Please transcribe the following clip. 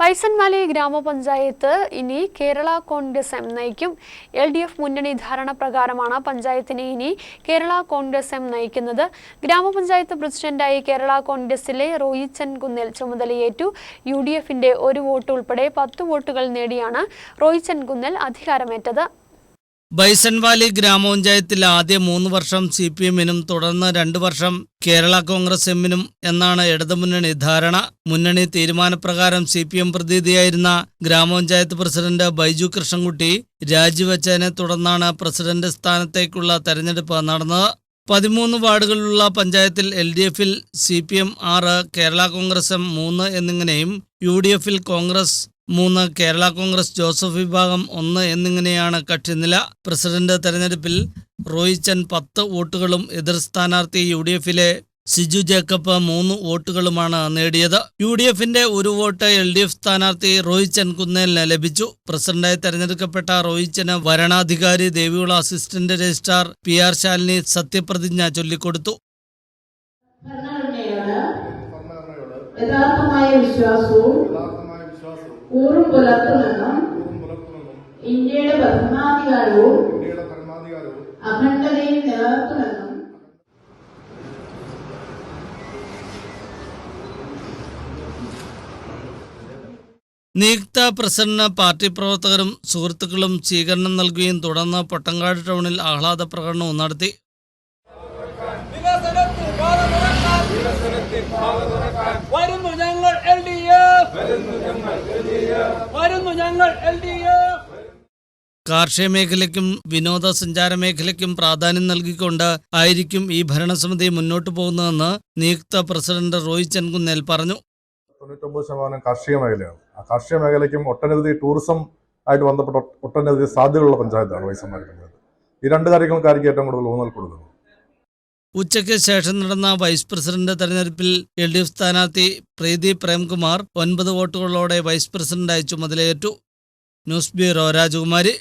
പൈസൻവാലി ഗ്രാമപഞ്ചായത്ത് ഇനി കേരള കോൺഗ്രസ് എം നയിക്കും. എൽ ഡി എഫ് മുന്നണി ധാരണ പ്രകാരമാണ് പഞ്ചായത്തിനെ ഇനി കേരള കോൺഗ്രസ് എം നയിക്കുന്നത്. ഗ്രാമപഞ്ചായത്ത് പ്രസിഡന്റായി കേരള കോൺഗ്രസിലെ റോയിച്ചൻ കുന്നിൽ ചുമതലയേറ്റു. യു ഡി എഫിന്റെ ഒരു വോട്ട് ഉൾപ്പെടെ പത്ത് വോട്ടുകൾ നേടിയാണ് റോയിച്ചൻ കുന്നിൽ അധികാരമേറ്റത്. ബൈസൺവാലി ഗ്രാമപഞ്ചായത്തിൽ ആദ്യ മൂന്ന് വർഷം സി പി എമ്മിനും തുടർന്ന് രണ്ട് വർഷം കേരള കോൺഗ്രസ് എമ്മിനും എന്നാണ് ഇടതുമുന്നണി ധാരണ. മുന്നണി തീരുമാനപ്രകാരം സി പി എം പ്രതിനിധിയായിരുന്ന ഗ്രാമപഞ്ചായത്ത് പ്രസിഡന്റ് ബൈജു കൃഷ്ണൻകുട്ടി രാജിവെച്ചതിനെ തുടർന്നാണ് പ്രസിഡന്റ് സ്ഥാനത്തേക്കുള്ള തെരഞ്ഞെടുപ്പ് നടന്നത്. പതിമൂന്ന് വാർഡുകളിലുള്ള പഞ്ചായത്തിൽ എൽ ഡി എഫിൽ സി പി എം ആറ് കേരള കോൺഗ്രസ് എം മൂന്ന് എന്നിങ്ങനെയും യു ഡി എഫിൽ കോൺഗ്രസ് മൂന്ന് കേരള കോൺഗ്രസ് ജോസഫ് വിഭാഗം ഒന്ന് എന്നിങ്ങനെയാണ് കക്ഷിനില. പ്രസിഡന്റ് തെരഞ്ഞെടുപ്പിൽ റോയിച്ചൻ പത്ത് വോട്ടുകളും എതിർ സ്ഥാനാർത്ഥി യു ഡി എഫിലെ സിജു ജേക്കബ് മൂന്ന് വോട്ടുകളുമാണ് നേടിയത്. യു ഡി എഫിന്റെ ഒരു വോട്ട് എൽ ഡി എഫ് സ്ഥാനാർത്ഥി റോയിച്ചൻ കുന്നേലിന് ലഭിച്ചു. പ്രസിഡന്റായി തെരഞ്ഞെടുക്കപ്പെട്ട റോയിച്ചന് വരണാധികാരി Devikulam assistant registrar P R Shalini സത്യപ്രതിജ്ഞ ചൊല്ലിക്കൊടുത്തു. യഥാർത്ഥമായ വിശ്വാസവും ഊറും പുലർത്തുമെന്നും ഇന്ത്യയുടെ പരമാധികാരവും അഖണ്ഡതയും നിലനിർത്തുമെന്നും നിയുക്ത പ്രസിഡന്റിന് പാർട്ടി പ്രവർത്തകരും സുഹൃത്തുക്കളും സ്വീകരണം നൽകുകയും തുടർന്ന് പൊട്ടങ്കാട് ടൗണിൽ ആഹ്ലാദ പ്രകടനവും നടത്തി. വരുന്നു ഞങ്ങൾ എൽ ഡി എഫ് വരുന്നു ഞങ്ങൾ എൽ ഡി എഫ് കാർഷിക മേഖലയ്ക്കും വിനോദസഞ്ചാര മേഖലയ്ക്കും പ്രാധാന്യം നൽകിക്കൊണ്ട് ആയിരിക്കും ഈ ഭരണസമിതി മുന്നോട്ടു പോകുന്നതെന്ന് നിയുക്ത പ്രസിഡന്റ് റോയ് ചെൻകുന്നേൽ പറഞ്ഞു. തൊണ്ണൂറ്റൊമ്പത് ശതമാനം കാർഷിക മേഖലയാണ്. ആ കാർഷിക മേഖലയ്ക്കും ഒട്ടനവധി ടൂറിസം ആയിട്ട് ബന്ധപ്പെട്ട ഒട്ട- ഒട്ടനവധി സാധ്യതകളുള്ള പഞ്ചായത്താണ് വൈസ് പഞ്ചായത്ത് ഈ രണ്ട് കാര്യങ്ങൾക്കായിരിക്കും ഏറ്റവും കൂടുതൽ ഊന്നൽ കൊടുക്കുന്നത്. ഉച്ചയ്ക്ക് ശേഷം നടന്ന വൈസ് പ്രസിഡന്റ് തെരഞ്ഞെടുപ്പിൽ എൽ ഡി എഫ് സ്ഥാനാർത്ഥി പ്രീതി പ്രേംകുമാർ ഒൻപത് വോട്ടുകളോടെ വൈസ് പ്രസിഡന്റായി ചുമതലയേറ്റു. ന്യൂസ് ബ്യൂറോ രാജകുമാരി.